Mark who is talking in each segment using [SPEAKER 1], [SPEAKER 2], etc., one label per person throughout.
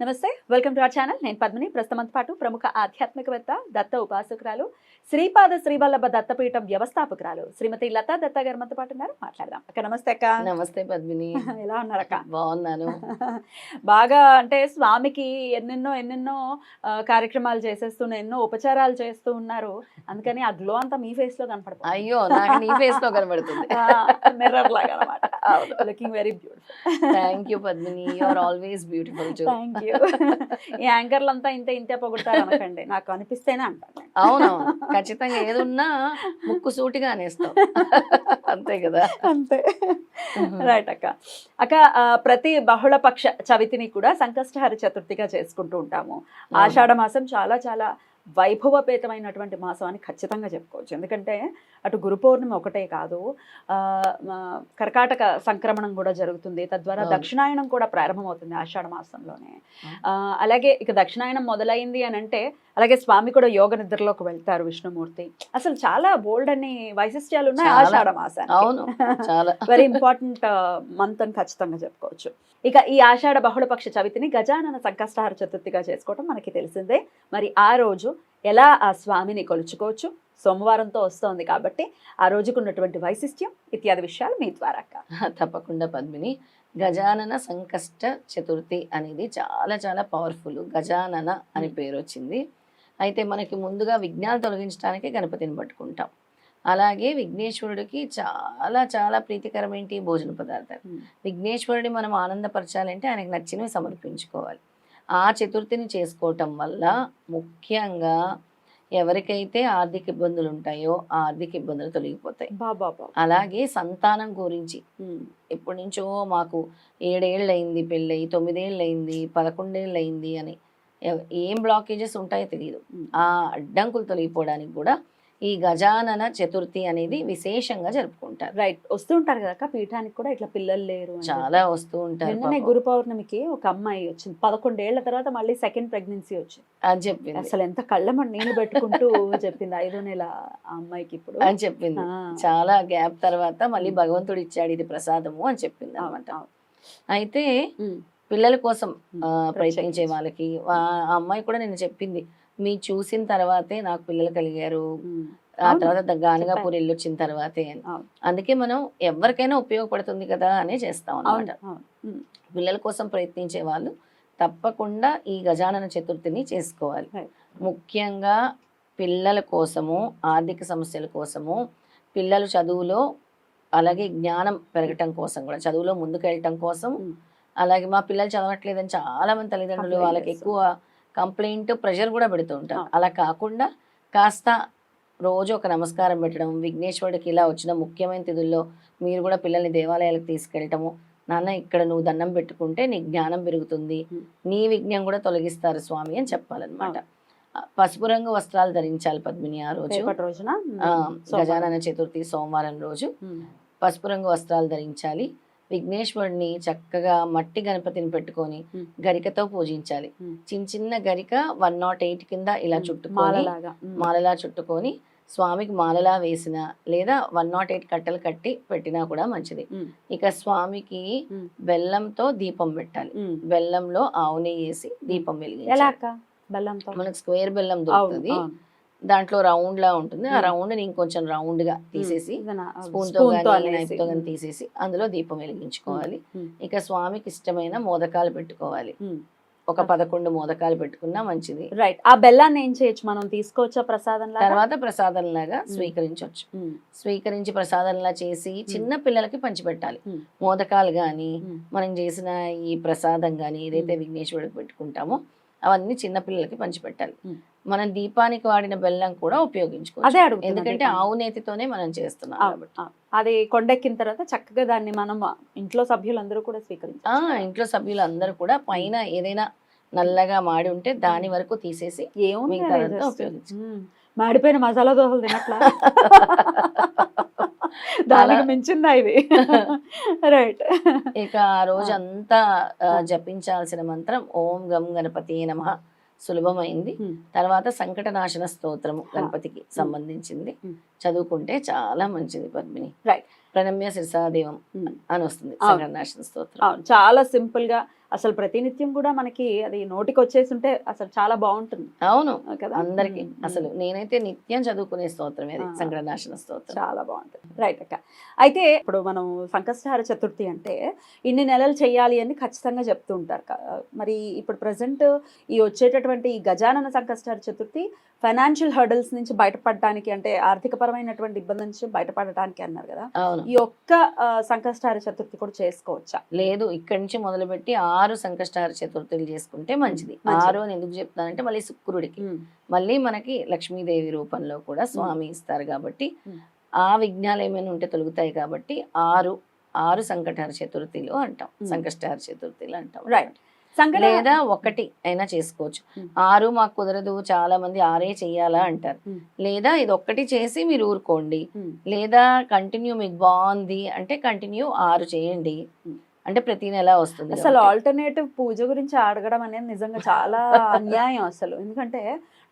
[SPEAKER 1] నమస్తే welcome to our channel నేను పద్మిని. ప్రస్తుతం పాటు ప్రముఖ ఆధ్యాత్మికవేత్త దత్త ఉపాసకురాలు శ్రీపాద శ్రీవల్లభ దత్తపీఠం వ్యవస్థాపకురాలు శ్రీమతి లతా దత్త గారు మనతో పాటు ఉన్నారు. మాట్లాడదాం. అక్క నమస్తే అక్క.
[SPEAKER 2] నమస్తే పద్మిని.
[SPEAKER 1] ఎలా ఉన్నారక్క
[SPEAKER 2] బాగున్నాను.
[SPEAKER 1] బాగా అంటే స్వామికి ఎన్నెన్నో ఎన్నెన్నో కార్యక్రమాలు చేసేస్తూ ఎన్నో ఉపచారాలు చేస్తూ ఉన్నారు. అందుకని ఆ గ్లో అంతా మీ ఫేస్లో కనపడుతుంది.
[SPEAKER 2] అయ్యో నాకు నీ ఫేస్లో కనబడుతుంది.
[SPEAKER 1] మిర్రర్ లాగా looking very beautiful
[SPEAKER 2] thank you Padmini. You are always beautiful
[SPEAKER 1] thank you ఈ యాంకర్లు అంతా ఇంతే ఇంతే పొగుడతారు అనకండి నాకు అనిపిస్తేనే అంటాను నేను.
[SPEAKER 2] అవునవును. ఖచ్చితంగా ఏదున్నా ముక్కు సూటిగా అనేస్తావు అంతే కదా.
[SPEAKER 1] అంతే. రైట్ అక్క. అక్క ప్రతి బహుళపక్ష చవితిని కూడా సంకష్టహర చతుర్థిగా చేసుకుంటూ ఉంటాము. ఆషాఢ మాసం చాలా చాలా వైభవపేతమైనటువంటి మాసం అని ఖచ్చితంగా చెప్పుకోవచ్చు. ఎందుకంటే అటు గురు పౌర్ణమి ఒకటే కాదు కర్కాటక సంక్రమణం కూడా జరుగుతుంది. తద్వారా. దక్షిణాయనం కూడా ప్రారంభమవుతుంది ఆషాఢ మాసంలోనే. అలాగే ఇక దక్షిణాయనం మొదలైంది అని అంటే అలాగే స్వామి కూడా యోగ నిద్రలోకి వెళ్తారు విష్ణుమూర్తి. అసలు చాలా బోల్డ్ అన్ని వైశిష్ట్యాలు ఉన్నాయి. ఆషాఢ మాసానికి.
[SPEAKER 2] అవును చాలా.
[SPEAKER 1] వెరీ ఇంపార్టెంట్ మంత్ అని ఖచ్చితంగా చెప్పుకోవచ్చు. ఇక ఈ ఆషాఢ బహుళపక్ష చవితిని గజానన సంకష్టహార చతుర్థిగా చేసుకోవడం మనకి తెలిసిందే. మరి ఆ రోజు ఎలా ఆ స్వామిని కొలుచుకోవచ్చు? సోమవారంతో వస్తోంది కాబట్టి ఆ రోజుకు ఉన్నటువంటి వైశిష్ట్యం ఇత్యాది విషయాలు మీ ద్వారా
[SPEAKER 2] తప్పకుండా పద్మిని. గజానన సంకష్ట చతుర్థి అనేది చాలా చాలా పవర్ఫుల్ గజానన అని పేరు వచ్చింది అయితే మనకి ముందుగా విఘ్నాలు తొలగించడానికి గణపతిని పట్టుకుంటాం. అలాగే విఘ్నేశ్వరుడికి చాలా చాలా ప్రీతికరమైన భోజన పదార్థాలు.
[SPEAKER 1] Hmm.
[SPEAKER 2] విఘ్నేశ్వరుడి మనం ఆనందపరచాలంటే ఆయనకు నచ్చినవి సమర్పించుకోవాలి. ఆ చతుర్థిని చేసుకోవటం వల్ల ముఖ్యంగా ఎవరికైతే ఆర్థిక ఇబ్బందులు ఉంటాయో ఆ ఆర్థిక ఇబ్బందులు తొలగిపోతాయి.
[SPEAKER 1] బాబా
[SPEAKER 2] అలాగే సంతానం గురించి. ఎప్పటి నుంచో మాకు ఏడేళ్ళు అయింది పెళ్ళయి తొమ్మిదేళ్ళు అయింది పదకొండేళ్ళు అయింది అని ఏం బ్లాకేజెస్ ఉంటాయో తెలియదు ఆ అడ్డంకులు తొలగిపోవడానికి కూడా ఈ గజానన చతుర్థి అనేది విశేషంగా జరుపుకుంటారు.
[SPEAKER 1] రైట్ వస్తుంటారు కదా అక్క పీఠానికి కూడా ఇట్లా పిల్లలు లేరు
[SPEAKER 2] చాలా వస్తూ ఉంటారు
[SPEAKER 1] నిన్ననే. గురు పౌర్ణమికి ఒక అమ్మాయి వచ్చింది. పదకొండేళ్ళ తర్వాత మళ్ళీ సెకండ్ ప్రెగ్నెన్సీ వచ్చింది.
[SPEAKER 2] అని చెప్పింది.
[SPEAKER 1] అసలు ఎంత కళ్ళమని నీళ్ళు పెట్టుకుంటూ చెప్పింది. ఐదో నెల ఆ అమ్మాయికి ఇప్పుడు.
[SPEAKER 2] అని చెప్పింది. చాలా గ్యాప్ తర్వాత మళ్ళీ భగవంతుడు ఇచ్చాడు ఇది ప్రసాదము అని చెప్పింది అనమాట. అయితే పిల్లల కోసం ప్రయత్నించే. వాళ్ళకి ఆ అమ్మాయి కూడా నేను చెప్పింది మీ చూసిన తర్వాతే నాకు పిల్లలు కలిగారు ఆ తర్వాత గానగాపూర్. వెళ్ళి వచ్చిన తర్వాతే. అందుకే మనం ఎవరికైనా ఉపయోగపడుతుంది కదా అనే చేస్తాం అనమాట పిల్లల కోసం ప్రయత్నించే వాళ్ళు తప్పకుండా ఈ గజానన చతుర్థిని చేసుకోవాలి. ముఖ్యంగా పిల్లల కోసము ఆర్థిక సమస్యల కోసము పిల్లలు చదువులో అలాగే జ్ఞానం పెరగటం కోసం కూడా చదువులో ముందుకు వెళ్ళటం కోసం. అలాగే మా పిల్లలు చదవట్లేదని చాలా మంది తల్లిదండ్రులు వాళ్ళకి. ఎక్కువ కంప్లైంట్ ప్రెషర్ కూడా పెడుతూ ఉంటారు. అలా కాకుండా కాస్త రోజు ఒక నమస్కారం పెట్టడం విఘ్నేశ్వరుడికి ఇలా వచ్చిన ముఖ్యమైన తిథుల్లో మీరు కూడా పిల్లల్ని దేవాలయాలకు తీసుకెళ్ళటము నాన్న ఇక్కడ నువ్వు దండం పెట్టుకుంటే నీ జ్ఞానం పెరుగుతుంది. నీ విఘ్నం కూడా తొలగిస్తారు స్వామి అని చెప్పాలన్నమాట పసుపు రంగు వస్త్రాలు ధరించాలి పద్మిని ఆ రోజు
[SPEAKER 1] రోజున.
[SPEAKER 2] గజానన చతుర్థి సోమవారం రోజు పసుపు రంగు వస్త్రాలు ధరించాలి విఘ్నేశ్వరుడిని చక్కగా మట్టి గణపతిని పెట్టుకొని. గరికతో పూజించాలి. చిన్న చిన్న గరిక వన్ నాట్ ఎయిట్ కింద ఇలా చుట్టుకొని
[SPEAKER 1] ఉమ్,
[SPEAKER 2] మాలలా చుట్టుకొని స్వామికి మాలలా వేసిన లేదా వన్ నాట్ ఎయిట్ కట్టలు కట్టి పెట్టినా కూడా మంచిది. ఇక స్వామికి బెల్లంతో దీపం పెట్టాలి. బెల్లంలో ఆవు నెయ్యి వేసి దీపం వెలిగించాలి.
[SPEAKER 1] బెల్లంతో?
[SPEAKER 2] మనకు స్క్వేర్ బెల్లం దొరుకుతుంది. దాంట్లో రౌండ్ లా ఉంటుంది. ఆ. రౌండ్ని ఇంకొంచెం రౌండ్గా తీసేసి
[SPEAKER 1] స్పూన్తో
[SPEAKER 2] కానీ. నైఫ్తో కానీ తీసేసి అందులో దీపం వెలిగించుకోవాలి. ఇక స్వామికి ఇష్టమైన మోదకాలు పెట్టుకోవాలి. ఒక పదకొండు మోదకాలు పెట్టుకున్నా మంచిది.
[SPEAKER 1] రైట్. ఆ బెల్లాన్ని ఏం చేయొచ్చు? మనం తీసుకోవచ్చా ప్రసాదం లాగా
[SPEAKER 2] తర్వాత ప్రసాదంలాగా స్వీకరించవచ్చు
[SPEAKER 1] ఉమ్,
[SPEAKER 2] స్వీకరించి ప్రసాదంలా చేసి చిన్న పిల్లలకి పంచిపెట్టాలి. మోదకాలు
[SPEAKER 1] ఉమ్.
[SPEAKER 2] మనం చేసిన ఈ ప్రసాదం కానీ ఏదైతే విఘ్నేశ్వరుడికి పెట్టుకుంటామో అవన్నీ చిన్న పిల్లలకి పంచిపెట్టాలి. మనం దీపానికి వాడిన బెల్లం కూడా ఉపయోగించుకోవచ్చు.
[SPEAKER 1] అదే అడుగుతున్నా
[SPEAKER 2] ఎందుకంటే. ఆవు నేతితోనే మనం చేస్తున్నాం కాబట్టి.
[SPEAKER 1] అది కొండెక్కిన తర్వాత చక్కగా దాన్ని మనం ఇంట్లో సభ్యులందరూ కూడా స్వీకరించాలి
[SPEAKER 2] ఆ ఇంట్లో సభ్యులు అందరూ కూడా పైన ఏదైనా నల్లగా మాడి ఉంటే దాని వరకు తీసేసి
[SPEAKER 1] ఏముంది మాడిపోయిన మసాలా దోశలు తినట్లా? దానికి మించిందా ఇది రైట్
[SPEAKER 2] ఇక ఆ రోజు అంతా ఆ, జపించాల్సిన మంత్రం ఓం గం గణపతి నమ. సులభమైంది. తర్వాత సంకటనాశన స్తోత్రము గణపతికి సంబంధించింది. చదువుకుంటే చాలా మంచిది పద్మిని.
[SPEAKER 1] Right.
[SPEAKER 2] ప్రణమ్య శిరసాదేవం అని వస్తుంది. సంకటనాశన స్తోత్రం.
[SPEAKER 1] చాలా సింపుల్గా అసలు ప్రతినిత్యం కూడా మనకి అది నోటికి వచ్చేసి ఉంటే అసలు చాలా బాగుంటుంది.
[SPEAKER 2] అవును.
[SPEAKER 1] కదా?
[SPEAKER 2] అందరికి. అసలు నేనైతే నిత్యం చదువుకునే స్తోత్రం ఇది. సంకటనాశన స్తోత్రం.
[SPEAKER 1] చాలా బాగుంటుంది. రైట్ అక్క. అయితే ఇప్పుడు మనం సంకష్టహార చతుర్థి అంటే ఇన్ని నెలలు చేయాలి అని ఖచ్చితంగా చెప్తూ ఉంటారు మరి ఇప్పుడు ప్రజెంట్ ఈ వచ్చేటటువంటి ఈ గజానన సంకష్టహార చతుర్థి ఫైనాన్షియల్ హర్డల్స్ నుంచి బయటపడడానికి అంటే ఆర్థికపరమైనటువంటి ఇబ్బంది నుంచి బయటపడటానికి అన్నారు కదా. ఈ ఒక్క ఆ, సంకష్టహార చతుర్థి కూడా చేసుకోవచ్చా?
[SPEAKER 2] లేదు ఇక్కడి నుంచి మొదలుపెట్టి ఆరు సంకష్టహార చతుర్థులు చేసుకుంటే మంచిది. ఆరు అని ఎందుకు చెప్తానంటే మళ్ళీ శుక్రుడికి. మళ్ళీ మనకి లక్ష్మీదేవి రూపంలో కూడా స్వామి ఇస్తారు కాబట్టి. ఆ విఘ్నాలు ఏమైనా ఉంటే తొలుగుతాయి కాబట్టి ఆరు ఆరు సంకటహార చతుర్థిలు అంటాం.
[SPEAKER 1] ఉమ్.
[SPEAKER 2] సంకష్టహార చతుర్థిలు అంటాం.
[SPEAKER 1] Right.
[SPEAKER 2] లేదా ఒకటి అయినా చేసుకోవచ్చు. ఆరు మాకు కుదరదు చాలా మంది ఆరే చెయ్యాలా అంటారు. లేదా ఇది ఒక్కటి చేసి మీరు ఊరుకోండి. లేదా కంటిన్యూ మీకు బాగుంది అంటే కంటిన్యూ ఆరు చేయండి. అంటే ప్రతి నెల వస్తుంది
[SPEAKER 1] అసలు. ఆల్టర్నేటివ్ పూజ గురించి అడగడం అనేది నిజంగా చాలా అన్యాయం అసలు ఎందుకంటే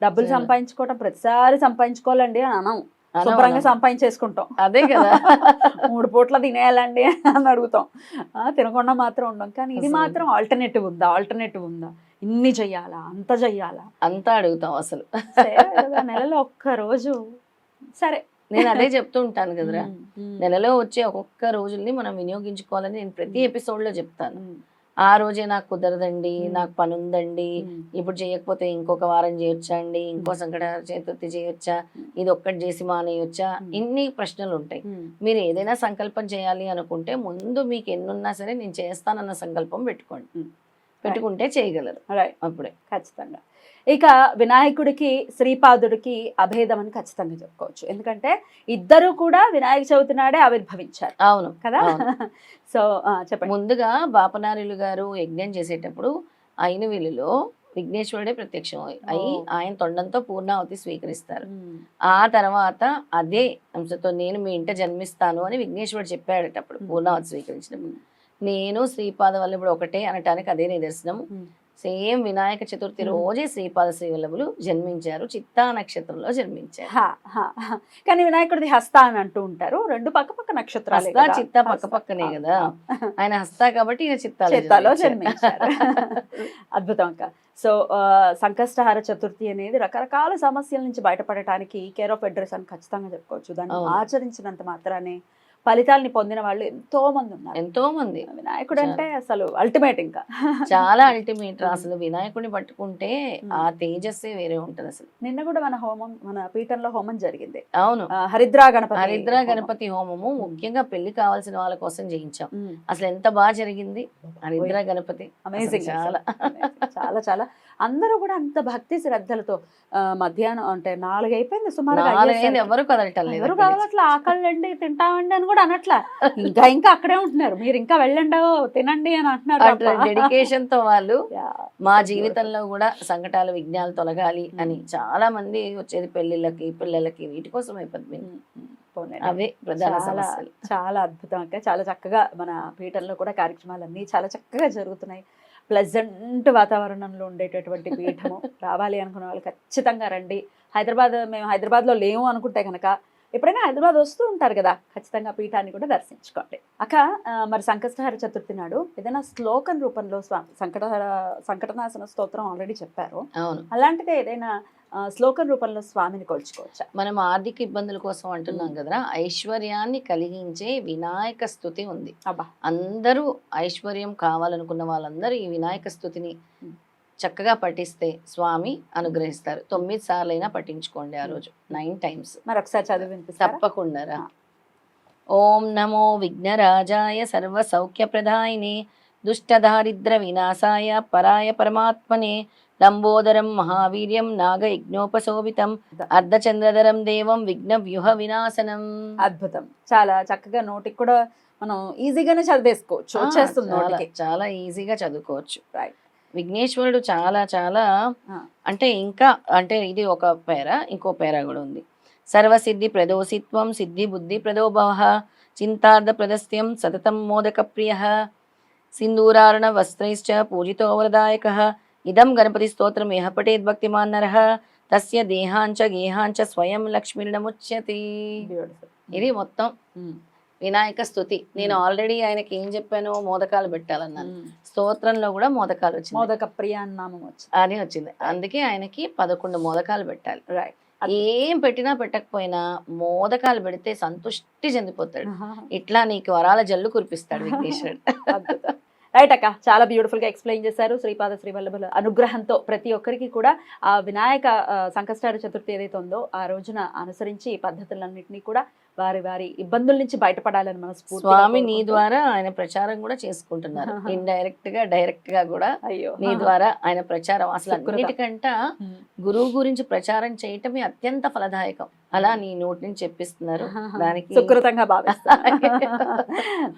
[SPEAKER 1] డబ్బులు. సంపాదించుకోవటం ప్రతిసారి సంపాదించుకోవాలండి అనం అనం, శుభ్రంగా. సంపాదించేసుకుంటాం.
[SPEAKER 2] అదే కదా.
[SPEAKER 1] మూడు పూట్ల తినేయాలండి అని అడుగుతాం. ఆ, తినకుండా మాత్రం ఉండం. కానీ ఇది. మాత్రం ఆల్టర్నేటివ్ ఉందా? ఆల్టర్నేటివ్ ఉందా? ఇన్ని చెయ్యాలా? అంత చెయ్యాలా?
[SPEAKER 2] అంతా అడుగుతాం అసలు.
[SPEAKER 1] నెలలో ఒక్క రోజు. సరే.
[SPEAKER 2] నేను అదే చెప్తూ ఉంటాను కదరా. నెలలో వచ్చే ఒక్కొక్క రోజుల్ని మనం వినియోగించుకోవాలని నేను ప్రతి. ఎపిసోడ్లో చెప్తాను. ఆ రోజే నాకు కుదరదండి. నాకు పని ఉందండి ఇప్పుడు చేయకపోతే ఇంకొక వారం చేయొచ్చా అండి? ఇంకో సంకట చతుర్థి చేయొచ్చా? ఇది ఒక్కటి చేసి మానేయొచ్చా. ఇన్ని ప్రశ్నలు ఉంటాయి మీరు ఏదైనా సంకల్పం చేయాలి అనుకుంటే ముందు మీకు ఎన్నున్నా సరే నేను చేస్తానన్న సంకల్పం పెట్టుకోండి. పెట్టుకుంటే చేయగలరు. అప్పుడే.
[SPEAKER 1] ఖచ్చితంగా. ఇక వినాయకుడికి శ్రీపాదుడికి అభేదం అని ఖచ్చితంగా చెప్పుకోవచ్చు. ఎందుకంటే ఇద్దరు కూడా వినాయక చవితి నాడే ఆవిర్భవించారు.
[SPEAKER 2] అవును.
[SPEAKER 1] కదా. సో చెప్పండి.
[SPEAKER 2] ముందుగా బాపనారులు గారు యజ్ఞం చేసేటప్పుడు ఐనవిలులో విఘ్నేశ్వరుడే ప్రత్యక్షం అయి. ఆయన తొండంతో పూర్ణావతి స్వీకరిస్తారు. ఆ తర్వాత అదే అంశతో నేను మీ ఇంట జన్మిస్తాను అని విఘ్నేశ్వరుడు చెప్పాడట అప్పుడు
[SPEAKER 1] ఉమ్.
[SPEAKER 2] పూర్ణావతి స్వీకరించినప్పుడు నేను శ్రీపాద వల్లభుడు ఒకటే అనటానికి అదే నిదర్శనం. సేమ్ వినాయక చతుర్థి. రోజే శ్రీపాద శ్రీ వల్లభులు జన్మించారు చిత్తా నక్షత్రంలో జన్మించారు.
[SPEAKER 1] కానీ వినాయకుడిది హస్త అని అంటూ ఉంటారు రెండు పక్క పక్క నక్షత్రాలే
[SPEAKER 2] హస్త. చిత్త పక్క. పక్కనే కదా. ఆయన హస్తా కాబట్టి ఈయన చిత్తాలో
[SPEAKER 1] చిత్తాలో
[SPEAKER 2] జన్మించారు.
[SPEAKER 1] అద్భుతం అక్క సో సంకష్టహార చతుర్థి అనేది రకరకాల సమస్యల నుంచి బయటపడటానికి కేర్ ఆఫ్ అడ్రస్ అని ఖచ్చితంగా చెప్పుకోవచ్చు దాన్ని. ఆచరించినంత మాత్రానే ఫలితాలని పొందిన వాళ్ళు ఎంతో మంది ఉన్నారు.
[SPEAKER 2] ఎంతో మంది.
[SPEAKER 1] వినాయకుడు అంటే అసలు అల్టిమేట్ ఇంకా.
[SPEAKER 2] చాలా అల్టిమేట్ అసలు వినాయకుడిని పట్టుకుంటే. ఆ తేజస్సే వేరే ఉంటది అసలు.
[SPEAKER 1] నిన్న కూడా మన హోమం మన పీఠంలో హోమం జరిగింది.
[SPEAKER 2] అవును.
[SPEAKER 1] హరిద్రా గణపతి
[SPEAKER 2] హరిద్ర. గణపతి హోమము ముఖ్యంగా పెళ్ళి కావాల్సిన వాళ్ళ కోసం చేయించాం. అసలు ఎంత బాగా జరిగింది? హరిద్ర గణపతి.
[SPEAKER 1] అమేజింగ్
[SPEAKER 2] చాలా.
[SPEAKER 1] చాలా చాలా. అందరూ కూడా అంత భక్తి శ్రద్ధలతో మధ్యాహ్నం అంటే నాలుగు అయిపోయింది అయ్యేసరికి.
[SPEAKER 2] ఎవరు కదలటం
[SPEAKER 1] ఎవరు. కావాలట్లా ఆకలండి తింటామండి అని కూడా అనట్లా. ఇంకా ఇంకా అక్కడే ఉంటున్నారు. మీరు ఇంకా వెళ్ళండి తినండి అని అంటున్నారు.
[SPEAKER 2] డెడికేషన్తో వాళ్ళు మా. జీవితంలో కూడా సంకటాలు విఘ్నాలు తొలగాలి అని చాలా మంది వచ్చేది పెళ్ళిళ్ళకి పిల్లలకి వీటి కోసం అయిపోతుంది. అవే ప్రధాన
[SPEAKER 1] చాలా అద్భుతం అక్క. చాలా చక్కగా మన పీఠంలో కూడా కార్యక్రమాలన్నీ చాలా చక్కగా జరుగుతున్నాయి. ప్లెజెంట్ వాతావరణంలో ఉండేటటువంటి పీఠము. రావాలి అనుకున్న వాళ్ళు ఖచ్చితంగా రండి. హైదరాబాద్ మేము హైదరాబాద్లో లేము అనుకుంటే కనుక ఎప్పుడైనా హైదరాబాద్ వస్తూ ఉంటారు కదా ఖచ్చితంగా పీఠాన్ని కూడా దర్శించుకోండి. అక్క మరి సంకష్టహార చతుర్థి నాడు ఏదైనా శ్లోకం రూపంలో స్వా- సంకటహార సంకటనాశన స్తోత్రం ఆల్రెడీ చెప్పారు.
[SPEAKER 2] అవును.
[SPEAKER 1] అలాంటిదే ఏదైనా శ్లోకం రూపంలో స్వామిని కొలుచుకోవచ్చా?
[SPEAKER 2] మనం ఆర్థిక ఇబ్బందుల కోసం అంటున్నాం
[SPEAKER 1] ఉమ్.
[SPEAKER 2] కదా ఐశ్వర్యాన్ని కలిగించే వినాయక స్థుతి ఉంది.
[SPEAKER 1] అబ్బా!
[SPEAKER 2] అందరూ ఐశ్వర్యం కావాలనుకున్న వాళ్ళందరూ ఈ వినాయక స్థుతిని. చక్కగా పఠిస్తే స్వామి అనుగ్రహిస్తారు. తొమ్మిది సార్లు అయినా పఠించుకోండి ఆ రోజు. నైన్ టైమ్స్
[SPEAKER 1] మరి ఒకసారి చదివి
[SPEAKER 2] తప్పకుండా. ఓం నమో విఘ్నరాజాయ సర్వ సౌఖ్య ప్రదాయినే దుష్టదారిద్ర వినాశాయ పరాయ పరమాత్మనే లంబోదరం మహావీర్యం నాగయజ్ఞోపశోభితం అర్ధచంద్రధరం దేవం విఘ్న వ్యూహ వినాశనం.
[SPEAKER 1] అద్భుతం. చాలా చక్కగా నోటికి కూడా మనం ఈజీగానే చదివేసుకోవచ్చు. వచ్చేస్తుంది
[SPEAKER 2] చాలా- ఈజీగా చదువుకోవచ్చు.
[SPEAKER 1] Right.
[SPEAKER 2] విఘ్నేశ్వరుడు చాలా చాలా. అంటే ఇంకా అంటే ఇది ఒక పేర ఇంకో పేర కూడా ఉంది. సర్వసిద్ధి ప్రదోసిత్వం సిద్ధి బుద్ధి ప్రదోభవ చింతార్థ ప్రదస్త్యం సతతం మోదక ప్రియ సింధూరారుణ వస్త్రైశ్చ పూజితో వరదాయక ఇదం గణపతి స్తోత్రం ఇహ పఠేద్ భక్తిమాన్ నరః తస్య దేహాంచ గేహాంచ స్వయం లక్ష్మీర్ణముచ్యతి. ఇది మొత్తం. వినాయక స్తుతి. నేను ఆల్రెడీ ఆయనకి ఏం చెప్పాను మోదకాలు పెట్టాలన్నాను. స్తోత్రంలో కూడా మోదకాలు వచ్చింది.
[SPEAKER 1] మోదక ప్రియ అని నామం వచ్చింది.
[SPEAKER 2] అని వచ్చింది. అందుకే ఆయనకి పదకొండు మోదకాలు పెట్టాలి.
[SPEAKER 1] రైట్
[SPEAKER 2] ఏం పెట్టినా పెట్టకపోయినా మోదకాలు పెడితే సంతుష్టి చెందిపోతాడు. ఇట్లా నీకు వరాల జల్లు కురిపిస్తాడు విఘ్నేశ్వరుడు.
[SPEAKER 1] రైట్ అక్క. చాలా బ్యూటిఫుల్గా ఎక్స్ప్లెయిన్ చేశారు శ్రీపాద శ్రీవల్లభుల అనుగ్రహంతో ప్రతి ఒక్కరికి కూడా ఆ వినాయక ఆ, సంకష్టార చతుర్థి ఏదైతే ఉందో ఆ రోజున అనుసరించి ఈ పద్ధతులన్నింటినీ కూడా వారి వారి ఇబ్బందుల నుంచి బయటపడాలని మన
[SPEAKER 2] స్వామి నీ ద్వారా ఆయన ప్రచారం కూడా చేసుకుంటున్నారు. ఇండైరెక్ట్గా డైరెక్ట్గా కూడా
[SPEAKER 1] అయ్యో.
[SPEAKER 2] నీ ద్వారా ఆయన ప్రచారం అసలు. అన్నిటికంట గురువు గురించి ప్రచారం చేయటమే అత్యంత ఫలదాయకం. అలా నీ నోటి నుంచి చెప్పిస్తున్నారు. దానికి
[SPEAKER 1] సుకృతంగా భావిస్తాను